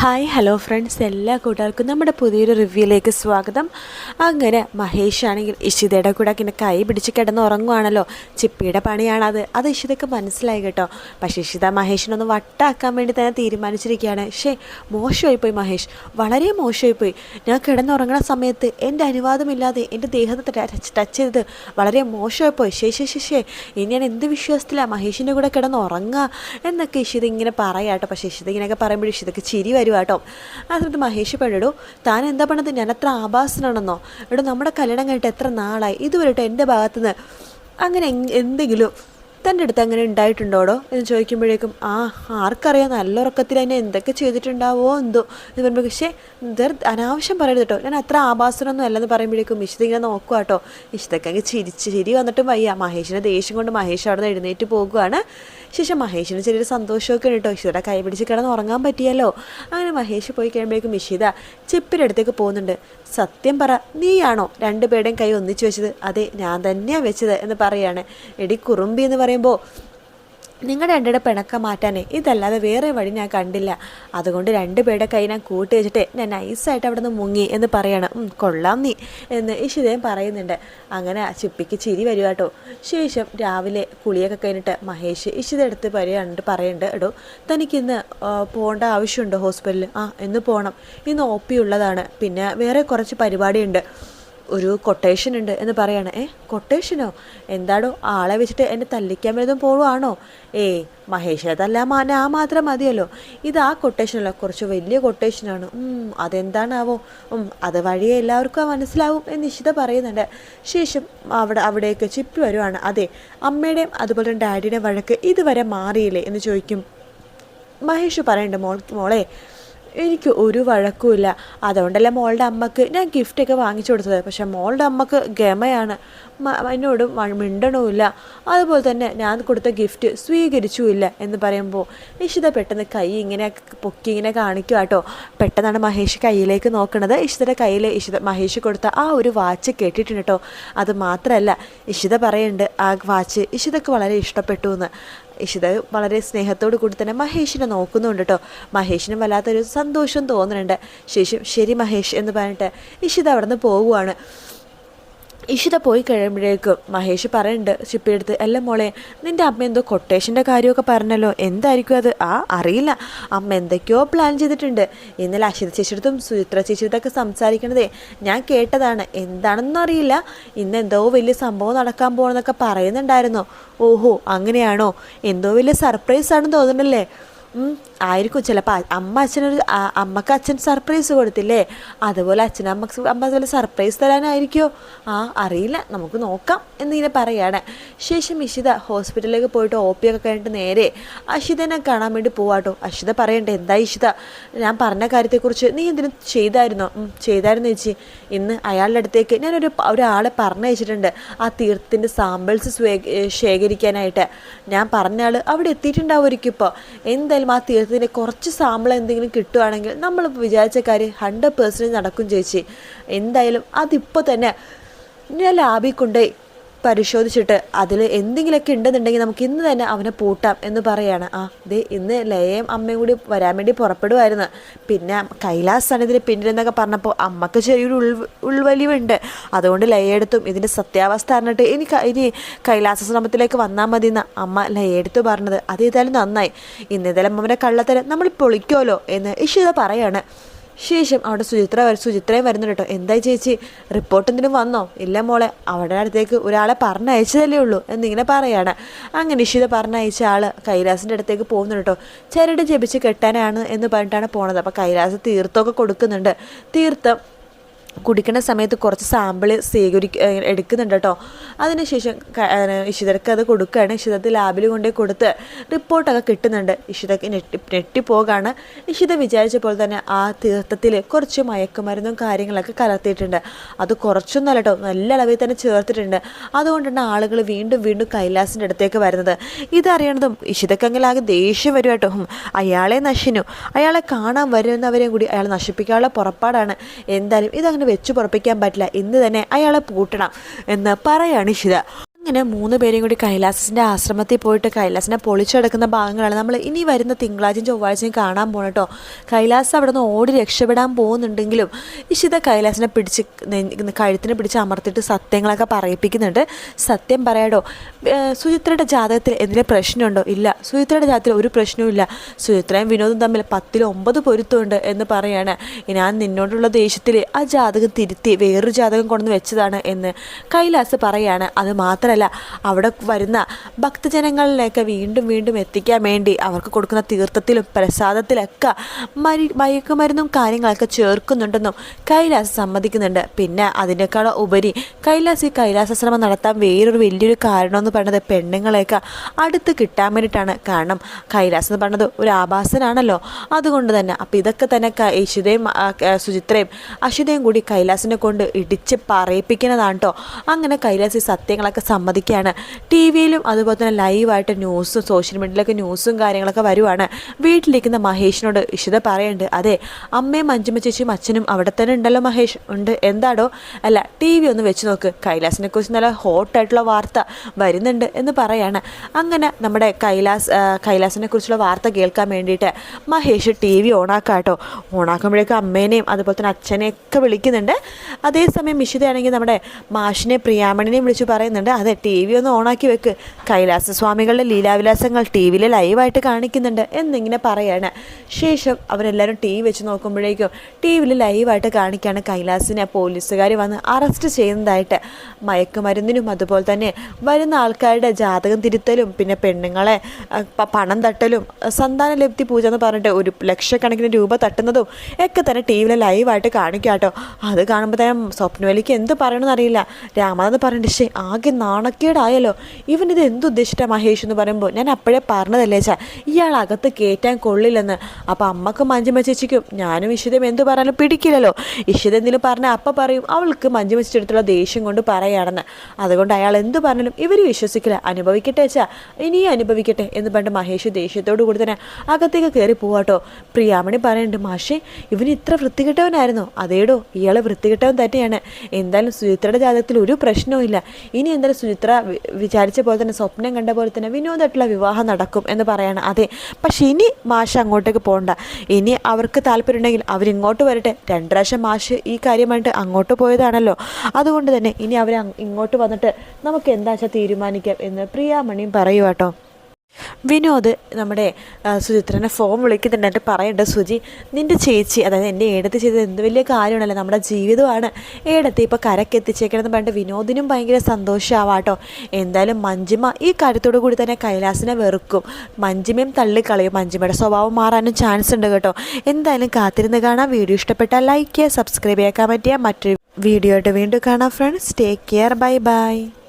Hi hello friends എല്ലാ കൂട്ടുകാർക്കും നമ്മുടെ പുതിയൊരു റിവ്യൂയിലേക്ക് സ്വാഗതം. അങ്ങനെ മഹേഷ് ആണെങ്കിൽ ഇഷിതയുടെ കൂടെ ഇങ്ങനെ കൈ പിടിച്ച് കിടന്ന് ഉറങ്ങുവാണല്ലോ. ചിപ്പിയുടെ പണിയാണത്. അത് ഇഷിതയ്ക്ക് മനസ്സിലായി കേട്ടോ. പക്ഷേ ഇഷിത മഹേഷിനൊന്ന് വട്ടാക്കാൻ വേണ്ടി തന്നെ തീരുമാനിച്ചിരിക്കുകയാണ്. ഷേ മോശമായിപ്പോയി മഹേഷ്. വളരെ മോശമായിപ്പോയി. ഞാൻ കിടന്നുറങ്ങുന്ന സമയത്ത് എന്റെ അനുവാദമില്ലാതെ എന്റെ ദേഹത്തെ ടച്ച് ടച്ച് ചെയ്തത് വളരെ മോശമായിപ്പോയി. ശേ ശേ ശേ ശേ ഇനി ഞാൻ എന്ത് വിശ്വാസത്തിലാണ് മഹേഷിന്റെ കൂടെ കിടന്ന് ഉറങ്ങുക എന്നൊക്കെ ഇഷിത ഇങ്ങനെ പറയാട്ടോ പക്ഷേ ഇഷിത ഇങ്ങനെയൊക്കെ പറയുമ്പോൾ ഇഷിതയ്ക്ക് ചിരി വരും. കേട്ടോ ആ സമയത്ത് മഹേഷ് പെടടോ താൻ എന്താ പണത്? ഞാൻ അത്ര ആഭാസനാണെന്നോ? എടോ നമ്മുടെ കല്യാണം കഴിഞ്ഞിട്ട് എത്ര നാളായി? ഇതുവരെട്ടോ എന്റെ ഭാഗത്തുനിന്ന് അങ്ങനെ എന്തെങ്കിലും തന്റെ അടുത്ത് അങ്ങനെ ഉണ്ടായിട്ടുണ്ടോടോ എന്ന് ചോദിക്കുമ്പോഴേക്കും ആ ആർക്കറിയാം നല്ല ഉറക്കത്തിൽ അതിനെ എന്തൊക്കെ ചെയ്തിട്ടുണ്ടാവോ എന്തോ എന്ന് പറയുമ്പോൾ പക്ഷേ ദർദ് അനാവശ്യം പറയരുത് കേട്ടോ ഞാൻ അത്ര ആഭാസനൊന്നും അല്ലെന്ന് പറയുമ്പോഴേക്കും ഇഷിത ഇങ്ങനെ നോക്കുക കേട്ടോ ഇഷിതക്ക് അങ്ങ് ചിരിച്ച് ചിരി വന്നിട്ടും വയ്യ. മഹേഷിനെ ദേഷ്യം കൊണ്ട് മഹേഷ് അവിടെ നിന്ന് എഴുന്നേറ്റ് പോകുകയാണ് ശേഷം മഹേഷിന് ചെറിയൊരു സന്തോഷമൊക്കെ ഉണ്ട് കേട്ടോ ഇഷിതയുടെ കൈ പിടിച്ച് കിടന്ന് ഉറങ്ങാൻ പറ്റിയല്ലോ. അങ്ങനെ മഹേഷ് പോയി കഴിയുമ്പോഴേക്കും ഇഷിത ചെപ്പിന്റെ അടുത്തേക്ക് പോകുന്നുണ്ട്. സത്യം പറ നീയാണോ രണ്ടുപേരുടെയും കൈ ഒന്നിച്ചു വെച്ചത്? അതെ ഞാൻ തന്നെയാണ് വെച്ചത് എന്ന് പറയാണ്. എടി കുറുമ്പി എന്ന് പറയുമ്പോൾ നിങ്ങളുടെ രണ്ടുപേരുടെ പിണക്കം മാറ്റാനേ ഇതല്ലാതെ വേറെ വഴി ഞാൻ കണ്ടില്ല. അതുകൊണ്ട് രണ്ടുപേരുടെ കൈ ഞാൻ കൂട്ടി വെച്ചിട്ട് ഞാൻ നൈസായിട്ട് അവിടെ നിന്ന് മുങ്ങി എന്ന് പറയാണ്. കൊള്ളാം നീ എന്ന് ഇഷിതയും പറയുന്നുണ്ട്. അങ്ങനെ ചിപ്പിക്ക് ചിരി വരിക കേട്ടോ. ശേഷം രാവിലെ കുളിയൊക്കെ കഴിഞ്ഞിട്ട് മഹേഷ് ഇഷിത എടുത്ത് പറയാണ്ട് പറയുന്നുണ്ട്. എടോ തനിക്കിന്ന് പോകേണ്ട ആവശ്യമുണ്ടോ ഹോസ്പിറ്റലിൽ? ആ എന്ന് പോകണം ഇന്ന് ഒ പി ഉള്ളതാണ്. പിന്നെ വേറെ കുറച്ച് പരിപാടിയുണ്ട്. ഒരു കൊട്ടേഷൻ ഉണ്ട് എന്ന് പറയാണ്. ഏ കൊട്ടേഷനോ എന്താടോ? ആളെ വെച്ചിട്ട് എന്നെ തല്ലിക്കാൻ വല്ലതും പോവുകയാണോ? ഏ മഹേഷിനെ തല്ലാൻ മാന ആ മാത്രം മതിയല്ലോ. ഇത് ആ കൊട്ടേഷനല്ല കുറച്ച് വലിയ കൊട്ടേഷനാണ് അതെന്താണാവോ? അത് വഴിയെ എല്ലാവർക്കും മനസ്സിലാവും എന്ന് നിശ്ചിത പറയുന്നുണ്ട്. ശേഷം അവിടെ അവിടേക്ക് ചിപ്പി വരുവാണ്. അതെ അമ്മയുടെയും അതുപോലെ ഡാഡിയുടെയും വഴക്ക് ഇതുവരെ മാറിയില്ലേ? എന്ന് ചോദിക്കും. മഹേഷ് പറയണ്ട മോൾ മോളെ എനിക്ക് ഒരു വഴക്കുമില്ല അതുകൊണ്ടല്ല മോളുടെ അമ്മയ്ക്ക് ഞാൻ ഗിഫ്റ്റൊക്കെ വാങ്ങിച്ചു കൊടുത്തത്. പക്ഷെ മോളുടെ അമ്മയ്ക്ക് ഗമയാണ്. എന്നോട് മിണ്ടണമില്ല അതുപോലെ തന്നെ ഞാൻ കൊടുത്ത ഗിഫ്റ്റ് സ്വീകരിച്ചുമില്ല എന്ന് പറയുമ്പോൾ ഇഷിത പെട്ടെന്ന് കൈ ഇങ്ങനെ പൊക്കി ഇങ്ങനെ കാണിക്കുക കേട്ടോ. പെട്ടെന്നാണ് മഹേഷ് കയ്യിലേക്ക് നോക്കുന്നത് ഇഷിതയുടെ കയ്യിൽ ഇഷിത മഹേഷ് കൊടുത്ത ആ ഒരു വാച്ച് കേട്ടിട്ടുണ്ട് കേട്ടോ. അത് മാത്രമല്ല ഇഷിത പറയുന്നുണ്ട് ആ വാച്ച് ഇഷിതക്ക് വളരെ ഇഷ്ടപ്പെട്ടു എന്ന്. ഇഷിത വളരെ സ്നേഹത്തോടു കൂടി തന്നെ മഹേഷിനെ നോക്കുന്നുണ്ട് കേട്ടോ. മഹേഷിന് വല്ലാത്തൊരു സന്തോഷം തോന്നുന്നുണ്ട്. ശേഷം ശരി മഹേഷ് എന്ന് പറഞ്ഞിട്ട് ഇഷിത അവിടെ നിന്ന് പോവുകയാണ്. ഇഷിത പോയി കഴിയുമ്പോഴേക്കും മഹേഷ് പറയുന്നുണ്ട് ഷിപ്പിയെടുത്ത് അല്ല മോളെ നിന്റെ അമ്മ എന്തോ കൊട്ടേഷന്റെ കാര്യമൊക്കെ പറഞ്ഞല്ലോ എന്തായിരിക്കും അത്? ആ അറിയില്ല. അമ്മ എന്തൊക്കെയോ പ്ലാൻ ചെയ്തിട്ടുണ്ട്. ഇന്നലെ അശിത ചേച്ചിയടുത്തും സുചിത്ര ചേച്ചിയടുത്തൊക്കെ സംസാരിക്കണതേ ഞാൻ കേട്ടതാണ്. എന്താണെന്നൊന്നും അറിയില്ല. ഇന്ന് എന്തോ വലിയ സംഭവം നടക്കാൻ പോകണമെന്നൊക്കെ പറയുന്നുണ്ടായിരുന്നു. ഓഹോ അങ്ങനെയാണോ? എന്തോ വലിയ സർപ്രൈസ് ആണെന്ന് തോന്നുന്നല്ലേ ആയിരിക്കും. ചിലപ്പോൾ അമ്മ അച്ഛനൊരു അമ്മയ്ക്ക് അച്ഛൻ സർപ്രൈസ് കൊടുത്തില്ലേ? അതുപോലെ അച്ഛൻ അമ്മയ്ക്ക് അമ്മ അതുപോലെ സർപ്രൈസ് തരാനായിരിക്കുമോ ആ അറിയില്ല. നമുക്ക് നോക്കാം എന്നിങ്ങനെ പറയാണ്. ശേഷം ഇഷിത ഹോസ്പിറ്റലിലേക്ക് പോയിട്ട് ഒ പി ഒക്കെ കഴിഞ്ഞിട്ട് നേരെ അഷിതനെ കാണാൻ വേണ്ടി പോവാട്ടോ. അഷിത പറയണ്ടേ എന്താ ഇഷിത? ഞാൻ പറഞ്ഞ കാര്യത്തെക്കുറിച്ച് നീ എന്തിനും ചെയ്തായിരുന്നോ? ചെയ്തായിരുന്നു ചേച്ചി. ഇന്ന് അയാളുടെ അടുത്തേക്ക് ഞാനൊരു ഒരാളെ പറഞ്ഞയച്ചിട്ടുണ്ട്. ആ തീർത്ഥത്തിന്റെ സാമ്പിൾസ് ശേഖരിക്കാനായിട്ട്. ഞാൻ പറഞ്ഞ ആൾ അവിടെ എത്തിയിട്ടുണ്ടാവുമായിരിക്കും ഇപ്പോൾ എന്തായാലും ആ തീർത്ഥത്തിന്റെ കുറച്ച് സാമ്പിൾ എന്തെങ്കിലും കിട്ടുവാണെങ്കിൽ നമ്മൾ വിചാരിച്ച കാര്യം ഹൺഡ്രഡ് പേഴ്സന്റേജ് നടക്കും ചേച്ചി. എന്തായാലും അതിപ്പോൾ തന്നെ ഞാൻ ലാബിൽ കൊണ്ടുപോയി പരിശോധിച്ചിട്ട് അതിൽ എന്തെങ്കിലുമൊക്കെ ഉണ്ടെന്നുണ്ടെങ്കിൽ നമുക്ക് ഇന്ന് തന്നെ അവനെ പൂട്ടാം എന്ന് പറയാണ്. ആ ദേ ഇന്ന് ലയയും അമ്മയും കൂടി വരാൻ വേണ്ടി പുറപ്പെടുമായിരുന്നു പിന്നെ കൈലാസാണ് ഇതിന് പിന്നിലെന്നൊക്കെ പറഞ്ഞപ്പോൾ അമ്മയ്ക്ക് ചെറിയൊരു ഉൾ ഉൾവലിവുണ്ട്. അതുകൊണ്ട് ലയയെടുത്തും ഇതിന്റെ സത്യാവസ്ഥ അറിഞ്ഞിട്ട് ഇനി ഇനി ഇനി കൈലാസശ്രമത്തിലേക്ക് വന്നാൽ മതി എന്ന് അമ്മ ലയയെടുത്ത് പറഞ്ഞത്. അത് ഏതായാലും നന്നായി. ഇന്ന് ഇതായാലും അമ്മയുടെ കള്ളത്തരം നമ്മൾ പൊളിക്കുമല്ലോ എന്ന് ഇഷിത പറയാണ്. ശേഷം അവിടെ സുചിത്ര സുചിത്രയും വരുന്നു കേട്ടോ. എന്തായി ചേച്ചി? റിപ്പോർട്ട് എന്തിനും വന്നോ? ഇല്ല മോളെ അവിടെ അടുത്തേക്ക് ഒരാളെ പറഞ്ഞയച്ചതല്ലേ ഉള്ളൂ എന്നിങ്ങനെ പറയാണ്. അങ്ങനെ ഇഷിത പറഞ്ഞയച്ച ആൾ കൈലാസിന്റെ അടുത്തേക്ക് പോകുന്നു കേട്ടോ. ചരട് ജപിച്ച് കെട്ടാനാണ് എന്ന് പറഞ്ഞിട്ടാണ് പോണത്. അപ്പോൾ കൈലാസ് തീർത്ഥമൊക്കെ കൊടുക്കുന്നുണ്ട്. തീർത്ഥം കുടിക്കുന്ന സമയത്ത് കുറച്ച് സാമ്പിൾ സ്വീകരിക്ക ഏഹ് എടുക്കുന്നുണ്ട് കേട്ടോ. അതിനുശേഷം ഇഷിതർക്ക് അത് കൊടുക്കുകയാണ്. ഇഷിതത്ത് ലാബിൽ കൊണ്ടേ കൊടുത്ത് റിപ്പോർട്ടൊക്കെ കിട്ടുന്നുണ്ട്. ഇഷിതക്ക് ഞെട്ടി ഞെട്ടിപ്പോകാണ്. ഇഷിത വിചാരിച്ച പോലെ തന്നെ ആ തീർത്ഥത്തിൽ കുറച്ച് മയക്കുമരുന്നും കാര്യങ്ങളൊക്കെ കലർത്തിയിട്ടുണ്ട്. അത് കുറച്ചൊന്നല്ല കേട്ടോ. നല്ല അളവിൽ തന്നെ ചേർത്തിട്ടുണ്ട്. അതുകൊണ്ടാണ് ആളുകൾ വീണ്ടും വീണ്ടും കൈലാസിന്റെ അടുത്തേക്ക് വരുന്നത്. ഇതറിയണതും ഇഷിതക്കെങ്കിൽ ആകെ ദേഷ്യം വരും കേട്ടോ. അയാളെ നശിനു അയാളെ കാണാൻ വരുന്നവരെയും കൂടി അയാൾ നശിപ്പിക്കാനുള്ള പുറപ്പാടാണ്. എന്തായാലും ഇതങ്ങനെ വെച്ച് പുറപ്പിക്കാൻ പറ്റില്ല. ഇന്ന് തന്നെ അയാളെ പൂട്ടണം എന്ന് പറയാണ് ഇഷിത അങ്ങനെ മൂന്ന് പേരും കൂടി കൈലാസത്തിന്റെ ആശ്രമത്തിൽ പോയിട്ട് കൈലാസിനെ പൊളിച്ചെടുക്കുന്ന ഭാഗങ്ങളാണ്. നമ്മൾ ഇനി വരുന്ന തിങ്കളാഴ്ചയും ചൊവ്വാഴ്ചയും കാണാൻ പോകണം കേട്ടോ. കൈലാസ് അവിടെ നിന്ന് ഓടി രക്ഷപ്പെടാൻ പോകുന്നുണ്ടെങ്കിലും ഇഷിത കൈലാസിനെ പിടിച്ച് കഴുത്തിനെ പിടിച്ച് അമർത്തിയിട്ട് സത്യങ്ങളൊക്കെ പറയിപ്പിക്കുന്നുണ്ട്. സത്യം പറയാടോ സുചിത്രയുടെ ജാതകത്തിൽ എന്തെങ്കിലും പ്രശ്നമുണ്ടോ? ഇല്ല. സുചിത്രയുടെ ജാതകത്തിൽ ഒരു പ്രശ്നവും ഇല്ല. സുചിത്രയും വിനോദും തമ്മിൽ പത്തിൽ ഒമ്പത് പൊരുത്തമുണ്ട് എന്ന് പറയാണ്. ഞാൻ നിന്നോടുള്ള ദേഷ്യത്തിൽ ആ ജാതകം തിരുത്തി വേറൊരു ജാതകം കൊണ്ടുവന്ന് വെച്ചതാണ് എന്ന് കൈലാസ് പറയാണ്. അത് മാത്രമല്ല അവിടെ വരുന്ന ഭക്തജനങ്ങളിലേക്ക് വീണ്ടും വീണ്ടും എത്തിക്കാൻ വേണ്ടി അവർക്ക് കൊടുക്കുന്ന തീർത്ഥത്തിലും പ്രസാദത്തിലൊക്കെ മരി മയക്കുമരുന്നും കാര്യങ്ങളൊക്കെ ചേർക്കുന്നുണ്ടെന്നും കൈലാസ് സമ്മതിക്കുന്നുണ്ട്. പിന്നെ അതിനേക്കാളും ഉപരി കൈലാസ് ഈ കൈലാസശ്രമം നടത്താൻ വേറൊരു വലിയൊരു കാരണമെന്ന് പറയുന്നത് പെണ്ണുങ്ങളെയൊക്കെ അടുത്ത് കിട്ടാൻ വേണ്ടിയിട്ടാണ്. കാരണം കൈലാസ് എന്ന് പറയുന്നത് ഒരു ആഭാസനാണല്ലോ അതുകൊണ്ട് തന്നെ അപ്പം ഇതൊക്കെ തന്നെ യശുദയും സുചിത്രയും അശുദയും കൂടി കൈലാസിനെ കൊണ്ട് ഇടിച്ച് പറയിപ്പിക്കുന്നതാണ് കേട്ടോ അങ്ങനെ കൈലാസ് ഈ സത്യങ്ങളൊക്കെ സമ്മതിക്കുകയാണ്. ടി വിയിലും അതുപോലെ തന്നെ ലൈവായിട്ട് ന്യൂസും സോഷ്യൽ മീഡിയയിലൊക്കെ ന്യൂസും കാര്യങ്ങളൊക്കെ വരുവാണ്. വീട്ടിലിരിക്കുന്ന മഹേഷിനോട് ഇഷിത പറയുന്നുണ്ട് അതെ അമ്മയും മഞ്ജുമ ചേച്ചിയും അച്ഛനും അവിടെ തന്നെ ഉണ്ടല്ലോ മഹേഷ്. ഉണ്ട്. എന്താടോ? അല്ല ടി വി ഒന്ന് വെച്ച് നോക്ക്. കൈലാസിനെ കുറിച്ച് നല്ല ഹോട്ടായിട്ടുള്ള വാർത്ത വരുന്നുണ്ട് എന്ന് പറയാണ്. അങ്ങനെ നമ്മുടെ കൈലാസ് കൈലാസിനെ കുറിച്ചുള്ള വാർത്ത കേൾക്കാൻ വേണ്ടിയിട്ട് മഹേഷ് ടി വി ഓണാക്കാട്ടോ. ഓണാക്കുമ്പോഴേക്കും അമ്മേനെയും അതുപോലെ തന്നെ അച്ഛനെയൊക്കെ വിളിക്കുന്നുണ്ട്. അതേസമയം മിഷിതയാണെങ്കിൽ നമ്മുടെ മാഷിനെ പ്രിയാമണിനെയും വിളിച്ച് പറയുന്നുണ്ട്. അതെ ടി വി ഒന്ന് ഓണാക്കി വെക്ക്. കൈലാസ സ്വാമികളുടെ ലീലാവിലാസങ്ങൾ ടി വിയിൽ ലൈവായിട്ട് കാണിക്കുന്നുണ്ട് എന്നിങ്ങനെ പറയാണ്. ശേഷം അവരെല്ലാവരും ടി വി വെച്ച് നോക്കുമ്പോഴേക്കും ടി വിയിൽ ലൈവായിട്ട് കാണിക്കുകയാണ് കൈലാസിനെ പോലീസുകാർ വന്ന് അറസ്റ്റ് ചെയ്യുന്നതായിട്ട്. മയക്കുമരുന്നിനും അതുപോലെ തന്നെ വരുന്ന ആൾക്കാരുടെ ജാതകം തിരുത്തലും പിന്നെ പെണ്ണുങ്ങളെ പണം തട്ടലും സന്താന ലബ്ധി പൂജ എന്ന് പറഞ്ഞിട്ട് ഒരു ലക്ഷക്കണക്കിന് രൂപ തട്ടുന്നതും ഒക്കെ തന്നെ ടി വിയിൽ ലൈവായിട്ട് കാണിക്കാം കേട്ടോ അത് കാണുമ്പോൾ തന്നെ സ്വപ്നവലിക്ക് എന്ത് പറയണമെന്ന് അറിയില്ല. രാമാനന്ദ് പറഞ്ഞിട്ട് ശേ ആകെ നാണക്കേടായല്ലോ. ഇവനിത് എന്തുദ്ദേശിച്ചാ മഹേഷ് എന്ന് പറയുമ്പോൾ ഞാൻ അപ്പോഴേ പറഞ്ഞതല്ലേ ചാ ഇയാൾ അകത്ത് കയറ്റാൻ കൊള്ളില്ലെന്ന്. അപ്പോൾ അമ്മയ്ക്ക് മഞ്ജുമ ചേച്ചിക്കും ഞാനും ഇഷിതയും എന്തു പറഞ്ഞാലും പിടിക്കില്ലല്ലോ. ഇഷിത എന്തെങ്കിലും പറഞ്ഞാൽ അപ്പം പറയും അവൾക്ക് മഞ്ജുമ ചേച്ചിയെടുത്തുള്ള ദേഷ്യം കൊണ്ട് പറയാണെന്ന്. അതുകൊണ്ട് അയാൾ എന്ത് പറഞ്ഞാലും ഇവർ വിശ്വസിക്കില്ല. അനുഭവിക്കട്ടെ ചാ ഇനിയും അനുഭവിക്കട്ടെ എന്ന് പറഞ്ഞിട്ട് മഹേഷ് ദേഷ്യത്തോടു കൂടി തന്നെ അകത്തേക്ക് കയറി പോവാട്ടോ. പ്രിയാമണി പറയുന്നുണ്ട് മാഷേ ഇവന് ഇത്ര വൃത്തികെട്ടവനായിരുന്നു. അതേടോ ഇയാൾ വൃത്തികെട്ടവൻ തന്നെയാണ്. എന്തായാലും സുചിത്രയുടെ ജാതകത്തിൽ ഒരു പ്രശ്നവും ഇല്ല ഇനി എന്തായാലും സുചിത്ര വിചാരിച്ച പോലെ തന്നെ സ്വപ്നം കണ്ട പോലെ തന്നെ വിനോദമായിട്ടുള്ള വിവാഹം നടക്കും എന്ന് പറയാണ് അതെ. പക്ഷെ ഇനി മാഷ് അങ്ങോട്ടേക്ക് പോകണ്ട ഇനി അവർക്ക് താല്പര്യമുണ്ടെങ്കിൽ അവരിങ്ങോട്ട് വരട്ടെ. രണ്ട് പ്രാവശ്യം മാഷ് ഈ കാര്യമായിട്ട് അങ്ങോട്ട് പോയതാണല്ലോ. അതുകൊണ്ട് തന്നെ ഇനി അവർ ഇങ്ങോട്ട് വന്നിട്ട് നമുക്ക് എന്താ വെച്ചാൽ തീരുമാനിക്കാം എന്ന് പ്രിയാമണിയും പറയുവാട്ടോ. വിനോദ് നമ്മുടെ സുചിത്രനെ ഫോൺ വിളിക്കുന്നുണ്ട്. പറയണ്ട സുജി നിന്റെ ചേച്ചി അതായത് എന്റെ ഏടത്ത് ചെയ്തത് എന്ത് വലിയ കാര്യമാണല്ലോ നമ്മുടെ ജീവിതമാണ്. ഏടത്ത് ഇപ്പോൾ കരക്ക് എത്തിച്ചേക്കണമെന്ന് പറഞ്ഞിട്ട് വിനോദിനും ഭയങ്കര സന്തോഷമാവാട്ടോ എന്തായാലും മഞ്ജിമ ഈ കാര്യത്തോടു കൂടി തന്നെ കൈലാസിനെ വെറുക്കും. മഞ്ജിമയും തള്ളിക്കളയും. മഞ്ജിമയുടെ സ്വഭാവം മാറാനും ചാൻസ് ഉണ്ട് കേട്ടോ. എന്തായാലും കാത്തിരുന്ന് കാണാം. വീഡിയോ ഇഷ്ടപ്പെട്ടാൽ ലൈക്ക് ചെയ്യുക സബ്സ്ക്രൈബ് ചെയ്യാൻ പറ്റിയ മറ്റൊരു വീഡിയോ ആയിട്ട് വീണ്ടും കാണാം friends take care bye bye